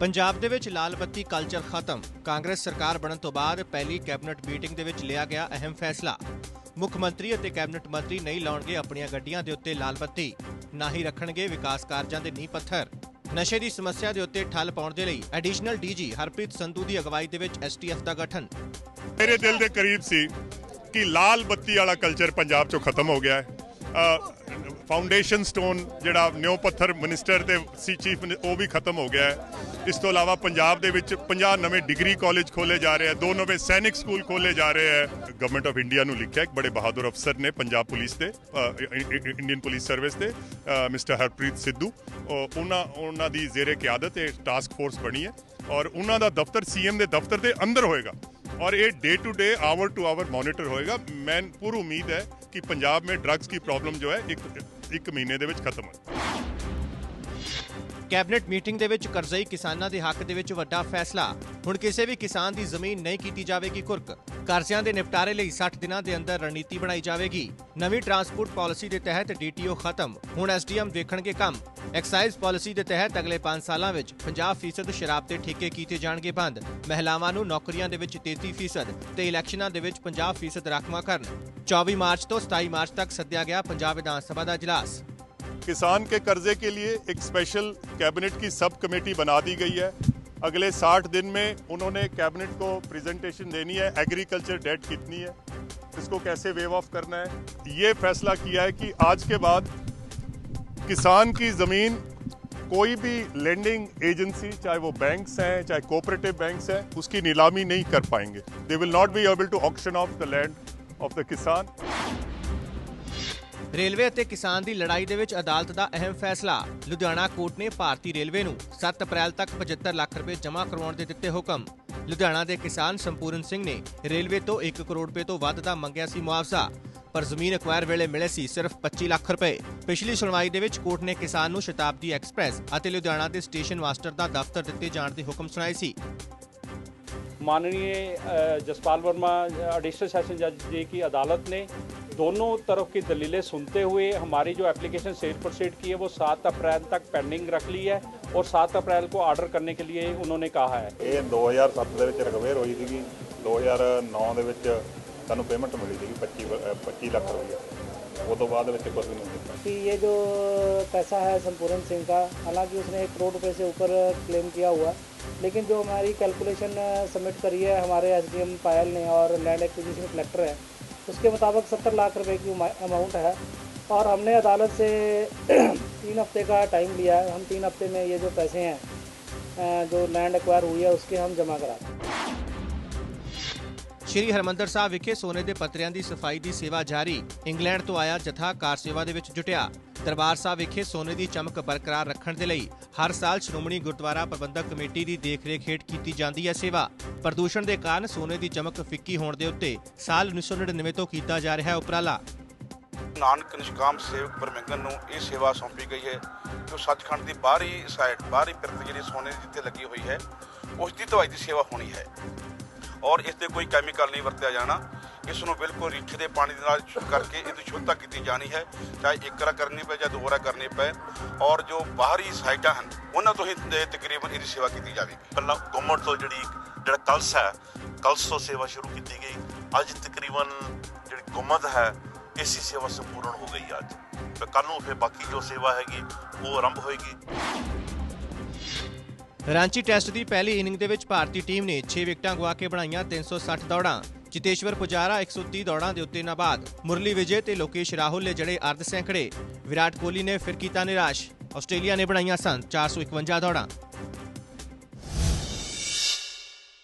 ਪੰਜਾਬ ਦੇ ਵਿੱਚ ਲਾਲ ਬੱਤੀ ਕਲਚਰ ਖਤਮ। ਕਾਂਗਰਸ ਸਰਕਾਰ ਬਣਨ ਤੋਂ ਬਾਅਦ ਪਹਿਲੀ ਕੈਬਨਿਟ ਮੀਟਿੰਗ ਦੇ ਵਿੱਚ ਲਿਆ ਗਿਆ ਅਹਿਮ ਫੈਸਲਾ। ਮੁੱਖ ਮੰਤਰੀ ਅਤੇ ਕੈਬਨਿਟ ਮੰਤਰੀ ਨਹੀਂ ਲਾਉਣਗੇ ਆਪਣੀਆਂ ਗੱਡੀਆਂ ਦੇ ਉੱਤੇ ਲਾਲ ਬੱਤੀ। ਨਾ ਹੀ ਰੱਖਣਗੇ ਵਿਕਾਸ ਕਾਰਜਾਂ ਦੇ ਨੀਂਹ ਪੱਥਰ। ਨਸ਼ੇ ਦੀ ਸਮੱਸਿਆ ਦੇ ਉੱਤੇ ਠੱਲ ਪਾਉਣ ਦੇ ਲਈ ਐਡੀਸ਼ਨਲ ਡੀਜੀ ਹਰਪ੍ਰੀਤ ਸੰਧੂ ਦੀ ਅਗਵਾਈ ਦੇ ਵਿੱਚ ਐਸਟੀਐਫ ਦਾ ਗਠਨ। ਮੇਰੇ ਦਿਲ ਦੇ ਕਰੀਬ ਸੀ ਕਿ ਲਾਲ ਬੱਤੀ ਵਾਲਾ ਕਲਚਰ ਪੰਜਾਬ ਚੋਂ ਖਤਮ ਹੋ ਗਿਆ ਹੈ। ਫਾਊਂਡੇਸ਼ਨ ਸਟੋਨ ਜਿਹੜਾ ਨਿਉ ਪੱਥਰ ਮਿਨਿਸਟਰ ਤੇ ਸੀ ਚੀਫ ਉਹ ਵੀ ਖਤਮ ਹੋ ਗਿਆ ਹੈ। ਇਸ ਤੋਂ ਇਲਾਵਾ ਪੰਜਾਬ ਦੇ ਵਿੱਚ 50 ਨਵੇਂ ਡਿਗਰੀ ਕਾਲਜ ਖੋਲੇ ਜਾ ਰਹੇ ਹੈ ਦੋ ਨਵੇਂ ਸੈਨਿਕ ਸਕੂਲ ਖੋਲੇ ਜਾ ਰਹੇ ਹੈ ਗਵਰਨਮੈਂਟ ਆਫ ਇੰਡੀਆ ਨੂੰ ਲਿਖਿਆ ਇੱਕ ਬੜੇ ਬਹਾਦਰ ਅਫਸਰ ਨੇ ਪੰਜਾਬ ਪੁਲਿਸ ਤੇ ਇੰਡੀਅਨ ਪੁਲਿਸ ਸਰਵਿਸ ਤੇ ਮਿਸਟਰ ਹਰਪ੍ਰੀਤ ਸਿੱਧੂ ਉਹ- ਉਹਨਾਂ ਉਹਨਾਂ ਦੀ ਜ਼ੇਰੇ ਕਿਆਦਤ ਇਹ ਟਾਸਕ ਫੋਰਸ ਬਣੀ ਹੈ ਔਰ ਉਹਨਾਂ ਦਾ ਦਫ਼ਤਰ ਸੀਐਮ ਦੇ ਦਫ਼ਤਰ ਦੇ ਅੰਦਰ ਹੋਏਗਾ और ये day to day hour to hour monitor होएगा मैं पूरी उम्मीद है कि पंजाब में ड्रग्स की प्रॉब्लम जो है एक एक महीने ਦੇ ਵਿੱਚ ਖਤਮ ਹੋ ਕੈਬਨਿਟ ਮੀਟਿੰਗ ਦੇ ਵਿੱਚ ਕਰਜ਼ਈ ਕਿਸਾਨਾਂ ਦੇ ਹੱਕ ਦੇ ਵਿੱਚ ਵੱਡਾ ਫੈਸਲਾ। ਹੁਣ ਕਿਸੇ ਵੀ ਕਿਸਾਨ ਦੀ ਜ਼ਮੀਨ ਨਹੀਂ ਕੀਤੀ ਜਾਵੇਗੀ ਕੁਰਕ। ਕਰਜ਼ਿਆਂ ਦੇ ਨਿਪਟਾਰੇ ਲਈ 60 ਦਿਨਾਂ ਦੇ ਅੰਦਰ ਰਣਨੀਤੀ ਬਣਾਈ ਜਾਵੇਗੀ। ਨਵੀਂ ਟਰਾਂਸਪੋਰਟ ਪਾਲਿਸੀ ਦੇ ਤਹਿਤ ਡੀਟੀਓ ਖਤਮ। ਹੁਣ ਐਸਡੀਐਮ ਵੇਖਣਗੇ ਕੰਮ। ਐਕਸਾਈਜ਼ ਪਾਲਿਸੀ ਦੇ ਤਹਿਤ ਅਗਲੇ 5 ਸਾਲਾਂ ਵਿੱਚ 50% ਸ਼ਰਾਬ ਦੇ ਠੇਕੇ ਕੀਤੇ ਜਾਣਗੇ ਬੰਦ। ਮਹਿਲਾਵਾਂ ਨੂੰ ਨੌਕਰੀਆਂ ਦੇ ਵਿੱਚ 33% ਤੇ ਇਲੈਕਸ਼ਨਾਂ ਦੇ ਵਿੱਚ 50% ਰਾਖਵਾਂਕਰਨ 24 ਮਾਰਚ ਤੋਂ 27 ਮਾਰਚ ਤੱਕ ਸੱਦਿਆ ਗਿਆ ਪੰਜਾਬ ਵਿਧਾਨ ਸਭਾ ਦਾ ਇਜਲਾਸ। किसान के कर्जे के लिए एक स्पेशल कैबिनेट की सब कमेटी बना दी गई है। अगले 60 दिन में उन्होंने कैबिनेट को प्रेजेंटेशन देनी है एग्रीकल्चर डेट कितनी है, इसको कैसे वेव ऑफ़ करना है। ये फैसला किया है कि आज के बाद किसान की ज़मीन कोई भी लेंडिंग एजेंसी चाहे वो बैंक्स हैं, चाहे कोऑपरेटिव बैंक्स हैं, उसकी नीलामी नहीं कर पाएँगे। They will not be able to auction off the land of the kisan. Railway ਅਤੇ ਕਿਸਾਨ ਦੀ ਲੜਾਈ ਦੇ ਵਿੱਚ ਅਦਾਲਤ ਦਾ ਅਹਿਮ ਫੈਸਲਾ। ਲੁਧਿਆਣਾ ਕੋਰਟ ਨੇ ਭਾਰਤੀ ਰੇਲਵੇ ਨੂੰ 7 ਅਪ੍ਰੈਲ ਤੱਕ 75 ਲੱਖ ਰੁਪਏ ਜਮ੍ਹਾਂ ਕਰਵਾਉਣ ਦੇ ਦਿੱਤੇ ਹੁਕਮ। ਲੁਧਿਆਣਾ ਦੇ ਕਿਸਾਨ ਸੰਪੂਰਨ ਸਿੰਘ ਨੇ ਰੇਲਵੇ ਤੋਂ 1 ਕਰੋੜ ਰੁਪਏ ਤੋਂ ਵੱਧ ਦਾ ਮੰਗਿਆ ਸੀ ਮੁਆਵਜ਼ਾ। ਪਰ ਜ਼ਮੀਨ ਅਕਵਾਇਰ ਵੇਲੇ ਮਿਲੇ ਸੀ ਸਿਰਫ 25 ਲੱਖ ਰੁਪਏ। ਪਿਛਲੀ ਸੁਣਵਾਈ ਦੇ ਵਿੱਚ ਕੋਰਟ ਨੇ ਕਿਸਾਨ ਨੂੰ ਸ਼ਤਾਬਦੀ ਐਕਸਪ੍ਰੈਸ ਅਤੇ ਲੁਧਿਆਣਾ ਦੇ ਸਟੇਸ਼ਨ ਮਾਸਟਰ ਦਾ ਦਫ਼ਤਰ ਦਿੱਤੇ ਜਾਣ ਦੇ ਹੁਕਮ ਸੁਣਾਏ ਸੀ। ਮਾਨਨੀਏ ਜਸਪਾਲ ਵਰਮਾ ਐਡੀਸ਼ਨਲ ਸੈਸ਼ਨ ਜੱਜ ਜੀ ਕੀ ਅਦਾਲਤ ਨੇ दोनों तरफ की दलीलें सुनते हुए हमारी जो एप्लीकेशन सेल प्रोसीड की है वो सात अप्रैल तक पेंडिंग रख ली है और सात अप्रैल को ऑर्डर करने के लिए उन्होंने कहा है ਇਹ 2007 ਦੇ ਵਿੱਚ ਰਿਕਵੇਅਰ ਹੋਈ ਸੀਗੀ 2009 ਦੇ ਵਿੱਚ ਸਾਨੂੰ ਪੇਮੈਂਟ ਮਿਲੀ ਸੀਗੀ 25 ਬ- ਅਹ 25 ਲੱਖ ਰੁਪਈਆ ਉਹ ਤੋਂ ਬਾਅਦ ਵਿੱਚ ਕੁਝ ਵੀ ਨਹੀਂ ਦਿੱਤਾ कि ये जो पैसा है संपूर्ण सिंह का हालांकि उसने एक करोड़ रुपए से ऊपर क्लेम किया हुआ लेकिन जो हमारी कैलकुलेशन सबमिट करी है हमारे एसडीएम पायल ने और लैंड एक्विजिशन कलेक्टर है उसके मुताबिक सत्तर लाख रुपए की अमाउंट है। और हमने अदालत से तीन हफ़्ते का टाइम लिया है। हम तीन हफ़्ते में ये जो पैसे हैं जो लैंड एक्वायर हुई है, उसके हम जमा कराते दें। ਸ਼੍ਰੀ ਹਰਮੰਦਰ ਸਾਹਿਬ ਵਿਖੇ ਸੋਨੇ ਦੇ ਪੱਤਰਿਆਂ ਦੀ ਸਫ਼ਾਈ ਦੀ ਸੇਵਾ ਜਾਰੀ। ਇੰਗਲੈਂਡ ਤੋਂ ਆਇਆ ਜਥਾ ਕਾਰ ਸੇਵਾ ਦੇ ਵਿੱਚ ਜੁਟਿਆ। ਦਰਬਾਰ ਸਾਹਿਬ ਵਿਖੇ ਸੋਨੇ ਦੀ ਚਮਕ ਬਰਕਰਾਰ ਰੱਖਣ ਦੇ ਲਈ ਹਰ ਸਾਲ ਸ਼੍ਰੋਮਣੀ ਗੁਰਦੁਆਰਾ ਪ੍ਰਬੰਧਕ ਕਮੇਟੀ ਦੀ ਦੇਖਰੇਖ ਹੇਠ ਕੀਤੀ ਜਾਂਦੀ ਹੈ ਸੇਵਾ। ਪ੍ਰਦੂਸ਼ਣ ਦੇ ਕਾਰਨ ਸੋਨੇ ਦੀ ਚਮਕ ਫਿੱਕੀ ਹੋਣ ਦੇ ਉੱਤੇ ਸਾਲ 1999 ਤੋਂ ਕੀਤਾ ਜਾ ਰਿਹਾ ਹੈ ਉਪਰਾਲਾ। ਨਾਨਕ ਨਿਸ਼ਕਾਮ ਸੇਵਕ ਪਰਮੰਗਨ ਨੂੰ ਇਹ ਸੇਵਾ ਸੌਂਪੀ ਗਈ ਹੈ, ਜੋ ਸੱਚਖੰਡ ਦੀ ਬਾਹਰੀ ਸਾਈਡ ਬਾਹਰੀ ਪਿਰਤ ਜਿਹੜੀ ਸੋਨੇ ਦੀ ਜਿੱਥੇ ਲੱਗੀ ਹੋਈ ਹੈ, ਉਸ ਦੀ ਦਵਾਈ ਦੀ ਸੇਵਾ ਹੋਣੀ ਹੈ। ਔਰ ਇਸ ਤੇ ਕੋਈ ਕੈਮੀਕਲ ਨਹੀਂ ਵਰਤਿਆ ਜਾਣਾ। ਇਸ ਨੂੰ ਬਿਲਕੁਲ ਰੀਠੇ ਦੇ ਪਾਣੀ ਦੇ ਨਾਲ ਸ਼ੁੱਧ ਕਰਕੇ ਇਹਦੀ ਸ਼ੁੱਧਤਾ ਕੀਤੀ ਜਾਣੀ ਹੈ। ਚਾਹੇ ਇੱਕ ਵਾਰ ਕਰਨੀ ਪਏ ਜਾਂ ਦੋ ਵਾਰ ਕਰਨੀ ਪਏ। ਔਰ ਜੋ ਬਾਹਰੀ ਸਾਈਟਾਂ ਹਨ, ਉਹਨਾਂ ਤੋਂ ਹੀ ਤਕਰੀਬਨ ਇਹਦੀ ਸੇਵਾ ਕੀਤੀ ਜਾਵੇਗੀ। ਪਹਿਲਾਂ ਗਵਰਨਮੈਂਟ ਤੋਂ ਜਿਹੜੀ ਜਿਹੜਾ ਕਲਸ ਹੈ, ਕਲਸ ਤੋਂ ਸੇਵਾ ਸ਼ੁਰੂ ਕੀਤੀ ਗਈ। ਅੱਜ ਤਕਰੀਬਨ ਜਿਹੜੀ ਗੁੰਮਤ ਹੈ, ਇਸੀ ਸੇਵਾ ਸੰਪੂਰਨ ਹੋ ਗਈ ਅੱਜ। ਤੇ ਕੱਲ ਨੂੰ ਫਿਰ ਬਾਕੀ ਜੋ ਸੇਵਾ ਹੈਗੀ, ਉਹ ਆਰੰਭ ਹੋਏਗੀ। ਰਾਂਚੀ ਟੈਸਟ ਦੀ ਪਹਿਲੀ ਇਨਿੰਗ ਦੇ ਵਿੱਚ ਭਾਰਤੀ ਟੀਮ ਨੇ 6 ਵਿਕਟਾਂ ਗਵਾ ਕੇ ਬਣਾਈਆਂ 360 ਦੌੜਾਂ ਜਿਤੇਸ਼ਵਰ ਪੁਜਾਰਾ 130 ਦੌੜਾਂ ਦੇ ਉੱਤੇ ਨਾਬਾਦ, ਮੁਰਲੀ ਵਿਜੇ ਤੇ ਲੋਕੇਸ਼ ਰਾਹੁਲ ਨੇ ਜੜੇ ਅਰਧ ਸੈਂਕੜੇ, ਵਿਰਾਟ ਕੋਹਲੀ ਨੇ ਫਿਰ ਕੀਤਾ ਨਿਰਾਸ਼, ਆਸਟ੍ਰੇਲੀਆ ਨੇ ਬਣਾਈਆਂ ਸਨ 451 ਦੌੜਾਂ।